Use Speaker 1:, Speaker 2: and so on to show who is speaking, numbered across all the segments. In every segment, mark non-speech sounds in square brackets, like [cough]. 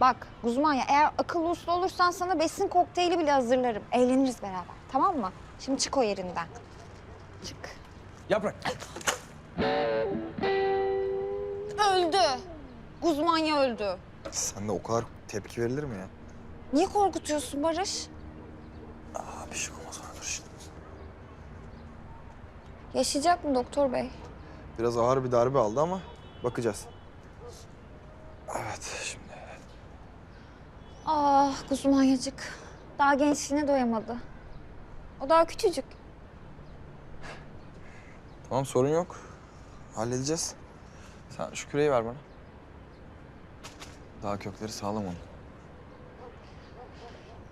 Speaker 1: Bak Guzmanya eğer akıllı uslu olursan sana besin kokteyli bile hazırlarım. Eğleniriz beraber tamam mı? Şimdi çık o yerinden. Çık.
Speaker 2: Yaprak.
Speaker 1: Öldü. Guzmanya öldü.
Speaker 3: Sen de o kadar tepki verilir mi ya?
Speaker 1: Niye korkutuyorsun Barış?
Speaker 3: Aa, bir şey olmaz ona dur şimdi.
Speaker 1: Yaşayacak mı doktor bey?
Speaker 3: Biraz ağır bir darbe aldı ama bakacağız. Evet şimdi.
Speaker 1: Ah Guzmanyacık. Daha gençliğine doyamadı. O daha küçücük.
Speaker 3: Tamam sorun yok. Halledeceğiz. Sen şu küreği ver bana. Daha kökleri sağlam onun.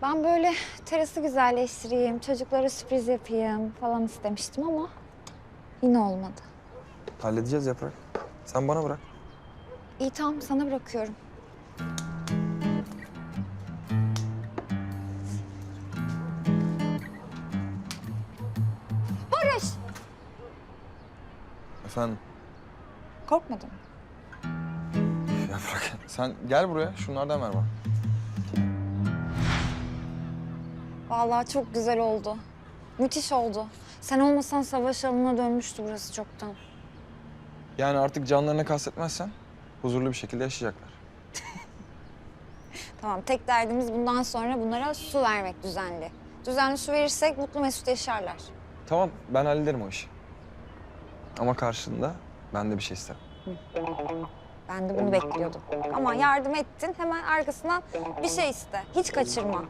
Speaker 1: Ben böyle terası güzelleştireyim, çocuklara sürpriz yapayım falan istemiştim ama yine olmadı.
Speaker 3: Halledeceğiz yaprak. Sen bana bırak.
Speaker 1: İyi tamam sana bırakıyorum.
Speaker 3: Efendim.
Speaker 1: Korkmadın mı?
Speaker 3: Yaprak. Sen gel buraya. Şunlardan ver bana.
Speaker 1: Vallahi çok güzel oldu. Müthiş oldu. Sen olmasan savaş alanına dönmüştü burası çoktan.
Speaker 3: Yani artık canlarına kastetmezsen huzurlu bir şekilde yaşayacaklar. [laughs]
Speaker 1: Tamam tek derdimiz bundan sonra bunlara su vermek düzenli. Düzenli su verirsek mutlu mesut yaşarlar.
Speaker 3: Tamam ben hallederim o işi. Ama karşılığında ben de bir şey isterim.
Speaker 1: Ben de bunu bekliyordum. Ama yardım ettin hemen arkasından bir şey iste. Hiç kaçırma.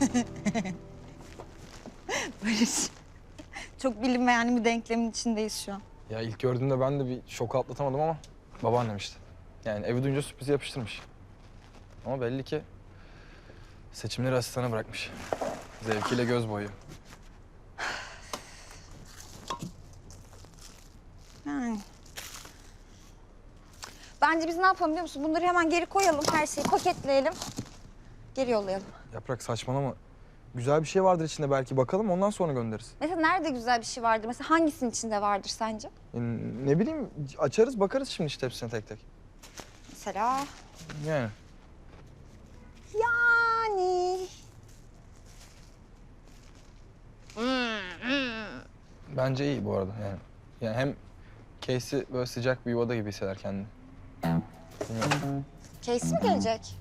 Speaker 1: [laughs]
Speaker 4: Barış. Çok bilinmeyen bir denklemin içindeyiz şu an.
Speaker 2: Ya ilk gördüğümde ben de bir şok atlatamadım ama babaannem işte. Yani evi duyunca sürprizi yapıştırmış. Ama belli ki seçimleri asistana bırakmış. Zevkiyle göz boyuyor.
Speaker 4: Yani.
Speaker 1: Bence biz ne yapalım biliyor musun? Bunları hemen geri koyalım, her şeyi paketleyelim. Geri yollayalım.
Speaker 2: Yaprak saçmalama. Güzel bir şey vardır içinde belki bakalım ondan sonra göndeririz.
Speaker 1: Mesela nerede güzel bir şey vardır? Mesela hangisinin içinde vardır sence?
Speaker 2: Ne bileyim açarız bakarız şimdi işte hepsine tek tek.
Speaker 1: Mesela
Speaker 2: Yani.
Speaker 1: yani
Speaker 2: Bence iyi bu arada yani. Yani hem Casey böyle sıcak bir yuvada gibi hisseder kendini.
Speaker 1: Casey mi gelecek?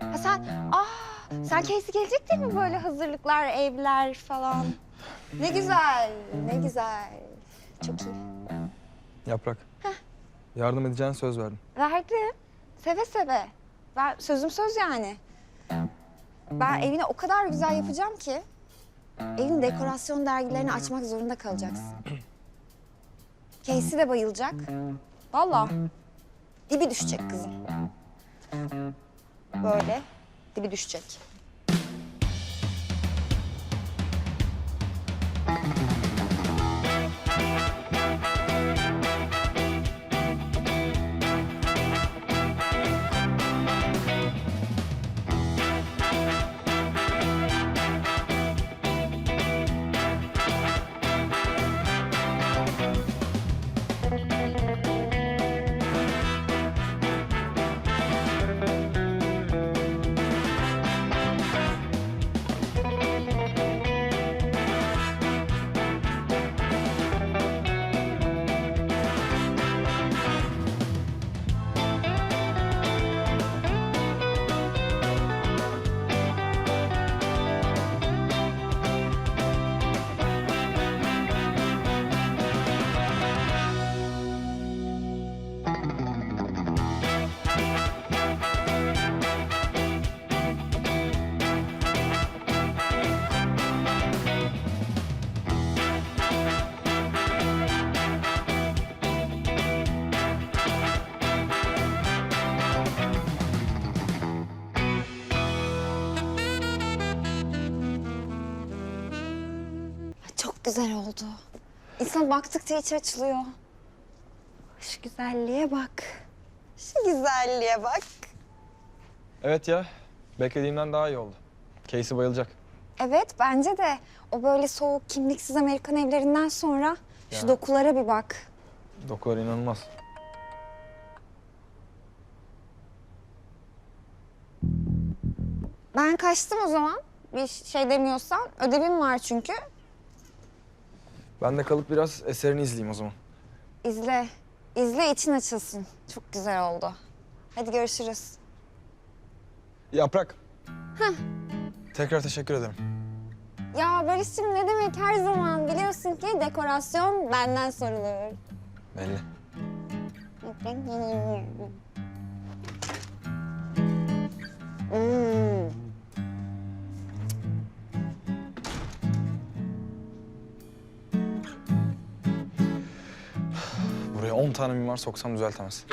Speaker 1: Ha sen, aa sen Casey gelecek değil mi böyle hazırlıklar, evler falan? Ne güzel, ne güzel. Çok iyi.
Speaker 2: Yaprak. Yardım edeceğine söz verdim.
Speaker 1: Verdim. Seve seve. Ver, sözüm söz yani. Ben evini o kadar güzel yapacağım ki... ...evin dekorasyon dergilerini açmak zorunda kalacaksın. [clears throat] Casey de bayılacak. Vallahi dibi düşecek kızım. Böyle dibi düşecek. güzel oldu. İnsan baktıkça içi açılıyor. Şu güzelliğe bak. Şu güzelliğe bak.
Speaker 2: Evet ya. Beklediğimden daha iyi oldu. Casey bayılacak.
Speaker 1: Evet bence de. O böyle soğuk, kimliksiz Amerikan evlerinden sonra şu dokulara bir bak.
Speaker 2: Dokular inanılmaz.
Speaker 1: Ben kaçtım o zaman. Bir şey demiyorsan. Ödevim var çünkü.
Speaker 2: Ben de kalıp biraz eserini izleyeyim o zaman.
Speaker 1: İzle. İzle için açılsın. Çok güzel oldu. Hadi görüşürüz.
Speaker 2: Yaprak. Tekrar teşekkür ederim.
Speaker 1: Ya Barış'cığım ne demek her zaman biliyorsun ki dekorasyon benden sorulur.
Speaker 2: Belli. Buraya 10 tane mimar soksam düzeltemez.